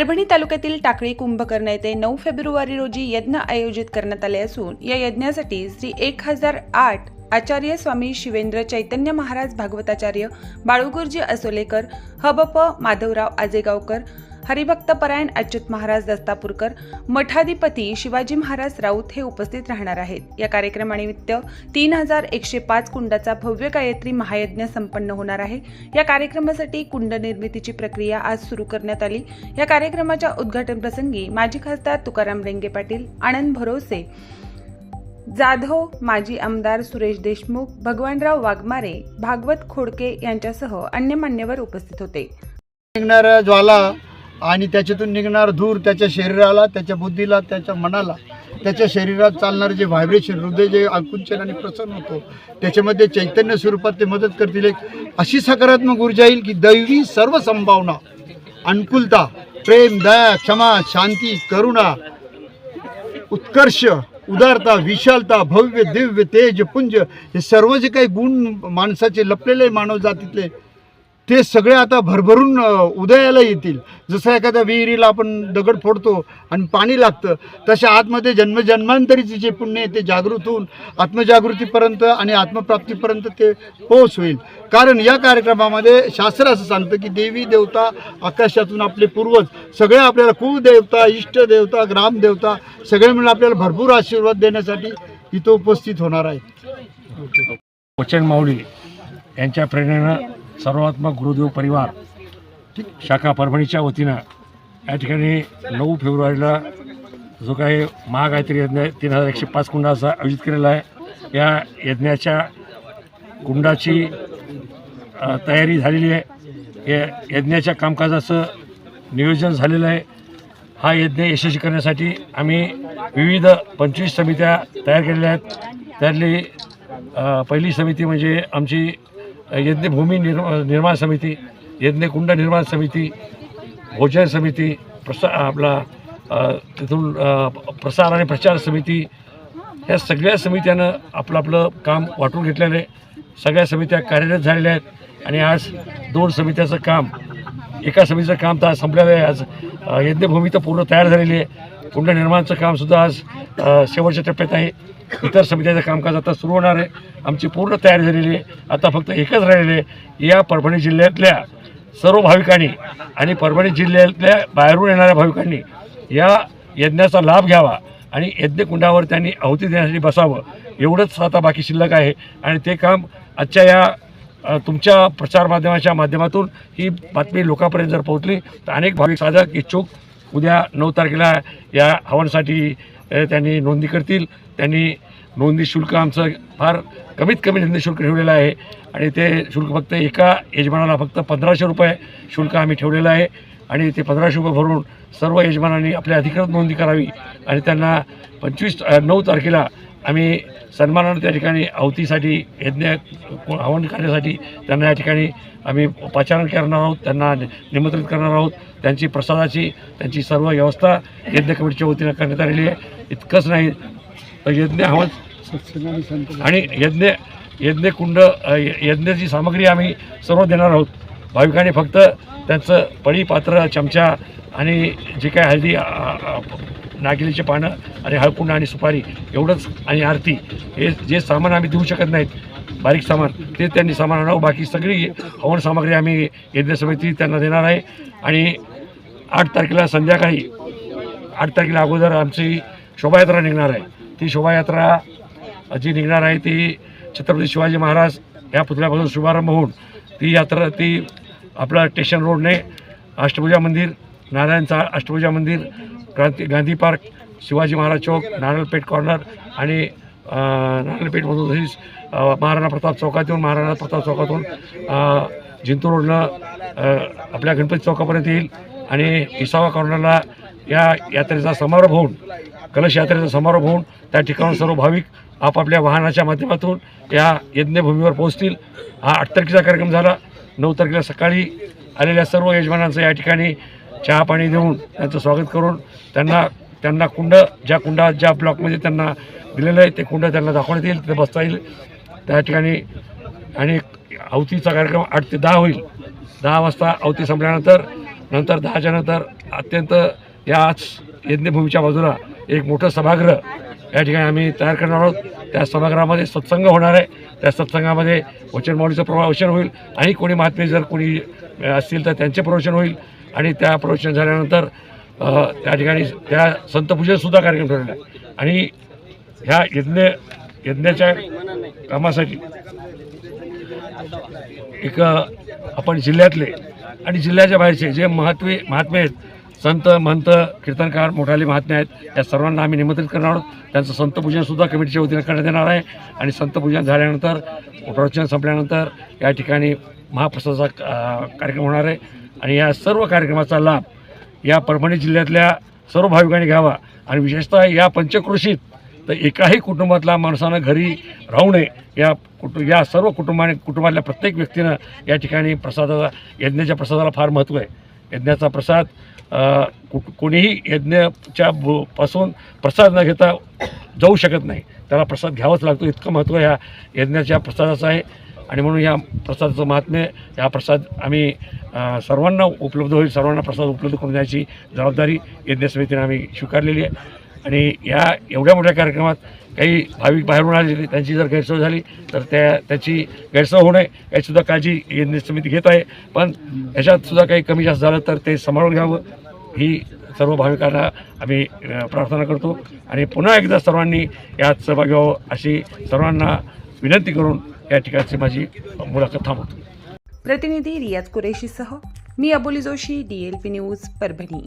परभणी तालुक्यातील टाकळी कुंभकर्ण येथे नऊ फेब्रुवारी रोजी यज्ञ आयोजित करण्यात आले असून या यज्ञासाठी श्री एक हजार आठ आचार्य स्वामी शिवेंद्र चैतन्य महाराज भागवताचार्य बाळूगुरुजी असोलेकर हबप माधवराव आजेगावकर हरिभक्तपरायण अच्युत महाराज दस्तापूरकर मठाधिपती शिवाजी महाराज राऊत हे उपस्थित राहणार आहेत. या कार्यक्रमानिमित्त तीन हजार एकशे पाच कुंडाचा भव्य गायत्री महायज्ञ संपन्न होणार आहे. या कार्यक्रमासाठी कुंड निर्मितीची प्रक्रिया आज सुरू करण्यात आली. या कार्यक्रमाच्या उद्घाटन प्रसंगी माजी खासदार तुकाराम रेंगे पाटील आनंद भरोसे जाधव माजी आमदार सुरेश देशमुख भगवानराव वाघमारे भागवत खोडके यांच्यासह अन्य मान्यवर उपस्थित होते. निघणाऱ्या ज्वाला आणि त्याच्यातून निघणार धूर त्याच्या शरीराला त्याच्या बुद्धीला त्याच्या मनाला. त्याच्या शरीरात चालणारे जे व्हायब्रेशन हृदय जे आकुंचन आणि प्रसन्न होतो त्याच्यामध्ये चैतन्य स्वरूपात ते मदत करतील. एक अशी सकारात्मक ऊर्जा येईल की दैवी सर्व संभावना अनुकूलता प्रेम दया क्षमा शांती करुणा उत्कर्ष उदारता विशालता भव्य दिव्य तेज पुंज हे सर्व जे काही गुण माणसाचे लपलेले मानव जातीतले ते सगळे आता भरभरून उदयाला येतील. जसं एखाद्या विहिरीला आपण दगड फोडतो आणि पाणी लागतं तशा आतमध्ये जन्मजन्मांतरीचे जे पुण्य आहे ते जागृत होऊन आत्मजागृतीपर्यंत आणि आत्मप्राप्तीपर्यंत ते पोहोच होईल. कारण या कार्यक्रमामध्ये शास्त्र असं सांगतं की देवी देवता आकाशातून आपले पूर्वज सगळे आपल्याला कुलदेवता इष्टदेवता ग्रामदेवता सगळे मिळून आपल्याला भरपूर आशीर्वाद देण्यासाठी इथं उपस्थित होणार आहे वचन माऊली यांच्या प्रेरणेनं सर्वात्मक गुरुदेव परिवार शाखा परभणीच्या वतीनं या ठिकाणी नऊ फेब्रुवारीला जो काही महागायत्री यज्ञ तीन हजार एकशे पाच कुंडाचा आयोजित केलेला आहे. या यज्ञाच्या कुंडाची तयारी झालेली आहे. या यज्ञाच्या कामकाजाचं नियोजन झालेलं आहे. हा यज्ञ यशस्वी करण्यासाठी आम्ही विविध पंचवीस समित्या तयार केलेल्या आहेत. त्यातली पहिली समिती म्हणजे आमची यज्ञभूमी निर् निर्माण समिती यज्ञकुंड निर्माण समिती भोजन समिती प्रसा आपला तिथून प्रसार आणि प्रचार समिती ह्या सगळ्या समित्यानं आपलं आपलं काम वाटून घेतल्याने आहे. सगळ्या समित्या कार्यरत झालेल्या आहेत आणि आज दोन समित्याचं काम एका समितीचं काम तर आज संपलेलं आहे. आज यज्ञभूमी तर पूर्ण तयार झालेली आहे. कुंड निर्माणचं कामसुद्धा आज शेवटच्या टप्प्यात आहे. इतर समित्याचं कामकाज आता सुरू होणार आहे. आमची पूर्ण तयारी झालेली आहे. आता फक्त एकच राहिलेले या परभणी जिल्ह्यातल्या सर्व भाविकांनी आणि परभणी जिल्ह्यातल्या बाहेरून येणाऱ्या भाविकांनी या यज्ञाचा लाभ घ्यावा आणि यज्ञकुंडावर त्यांनी आहुती देण्यासाठी बसावं. एवढंच आता बाकी शिल्लक आहे. आणि ते काम आजच्या या तुमच्या तुमच्या प्रसारमाध्यमाच्या माध्यमातून ही बातमी लोकांपर्यंत जर पोहोचली तर अनेक भाविक साधक इच्छुक उद्या नऊ तारखेला या हवनसाठी त्यांनी नोंदी करतील. त्यांनी नोंदी शुल्क आमचं फार कमीत कमी नोंदणी शुल्क ठेवलेलं आहे. आणि ते शुल्क फक्त एका यजमानाला फक्त पंधराशे रुपये शुल्क आम्ही ठेवलेलं आहे. आणि ते पंधराशे रुपये भरून सर्व यजमानांनी आपल्या अधिकृत नोंदी करावी. आणि त्यांना पंचवीस नऊ तारखेला आम्ही सन्मानानं त्या ठिकाणी अवतीसाठी यज्ञ हवन करण्यासाठी त्यांना या ठिकाणी आम्ही पाचारण करणार आहोत त्यांना निमंत्रित करणार आहोत. त्यांची प्रसादाची त्यांची सर्व व्यवस्था यज्ञ कमिटीच्या वतीनं करण्यात आलेली आहे. इतकंच नाही तर यज्ञ हवन आणि यज्ञ यज्ञकुंड यज्ञाची सामग्री आम्ही सर्व देणार आहोत. भाविकांनी फक्त त्यांचं पळी पात्र चमचा आणि जे काय हळदी नागिलीचे पानं आणि हळकुंड आणि सुपारी एवढंच. आणि आरती हे जे सामान आम्ही देऊ शकत नाहीत बारीक सामान ते त्यांनी सामान आणावं. बाकी सगळी हवन सामग्री आम्ही यज्ञ समिती त्यांना देणार आहे. आणि आठ तारखेला संध्याकाळी आठ तारखेला अगोदर आमची शोभायात्रा निघणार आहे. ती शोभायात्रा जी निघणार आहे ती छत्रपती शिवाजी महाराज या पुतळ्यापासून शुभारंभ होऊन ती यात्रा ती आपलं स्टेशन रोडने अष्टभुजा मंदिर नारायणचा अष्टभुजा मंदिर क्रांती गांधी पार्क शिवाजी महाराज चौक नारळपेठ कॉर्नर आणि नारळपेठमधून तशीच महाराणा प्रताप चौकातून महाराणा प्रताप चौकातून जिंतूर रोडनं आपल्या गणपती चौकापर्यंत येईल आणि इसावा कॉर्नरला या यात्रेचा समारोप होऊन कलश यात्रेचा समारोप होऊन त्या ठिकाणून सर्व भाविक आपापल्या वाहनाच्या माध्यमातून या यज्ञभूमीवर पोहोचतील. हा आठ तारखेचा कार्यक्रम झाला. नऊ तारखेला सकाळी आलेल्या सर्व यजमानांचं या ठिकाणी चहा पाणी देऊन त्यांचं स्वागत करून त्यांना त्यांना कुंड ज्या कुंडा ज्या ब्लॉकमध्ये त्यांना दिलेलं आहे ते कुंड त्यांना दाखवण्यात येईल तिथे बसता येईल. त्या ठिकाणी आणि आवतीचा कार्यक्रम आठ ते दहा होईल. दहा वाजता आवती संपल्यानंतर नंतर दहाच्या नंतर अत्यंत याच यज्ञभूमीच्या बाजूला एक मोठं सभागृह या ठिकाणी आम्ही तयार करणार आहोत. त्या सभागृहामध्ये सत्संग होणार आहे. त्या सत्संगामध्ये वचनमाऊलीचं प्रवचन होईल. आणि कोणी महात्मे जर कोणी असतील तर त्यांचे प्रवचन होईल. आणि त्या प्रवचन झाल्यानंतर त्या ठिकाणी त्या संतपूजेसुद्धा कार्यक्रम ठरवला. आहे आणि ह्या यज्ञ यज्ञाच्या कामासाठी एक आपण जिल्ह्यातले आणि जिल्ह्याच्या बाहेरचे जे महत्वे महात्मे आहेत संत महंत कीर्तनकार मोठाले महात्मे आहेत या सर्वांना आम्ही निमंत्रित करणार आहोत. त्यांचं संतपूजनसुद्धा कमिटीच्या वतीनं करण्यात येणार आहे. आणि संतपूजन झाल्यानंतर प्रवचन संपल्यानंतर या ठिकाणी महाप्रसादाचा कार्यक्रम होणार आहे. आणि या सर्व कार्यक्रमाचा लाभ या परभणी जिल्ह्यातल्या सर्व भाविकांनी घ्यावा. आणि विशेषतः या पंचक्रोशीत तर एकाही कुटुंबातला माणसानं घरी राहू नये. या कुटु या सर्व कुटुंबाने कुटुंबातल्या प्रत्येक व्यक्तीनं या ठिकाणी प्रसादाला यज्ञाच्या प्रसादाला फार महत्त्व आहे. यज्ञाचा प्रसाद कु कोणीही यज्ञाच्या पासून प्रसाद न घेता जाऊ शकत नाही. त्याला प्रसाद घ्यावाच लागतो. इतकं महत्त्व ह्या यज्ञाच्या प्रसादाचं आहे. आणि म्हणून या प्रसादाचं महात्म्य हा प्रसाद आम्ही सर्वांना उपलब्ध होईल सर्वांना प्रसाद उपलब्ध करून द्यायची जबाबदारी यज्ञ समितीने आम्ही स्वीकारलेली आहे. आणि या एवढ्या मोठ्या कार्यक्रमात काही भाविक बाहेरून आले त्यांची जर गैरसोय झाली तर त्या त्याची गैरसोय होऊ नये याचीसुद्धा काळजी यज्ञ समिती घेत आहे. पण याच्यातसुद्धा काही कमी जास्त झालं तर ते सांभाळून घ्यावं ही सर्व भाविकांना आम्ही प्रार्थना करतो. आणि पुन्हा एकदा सर्वांनी यात सहभागी व्हावं अशी सर्वांना विनंती करून या ठिकाणची माझी मुलाखत थांबवतो. प्रतिनिधी रियाज कुरेशीसह मी Aboli Joshi D L P news Parbhani.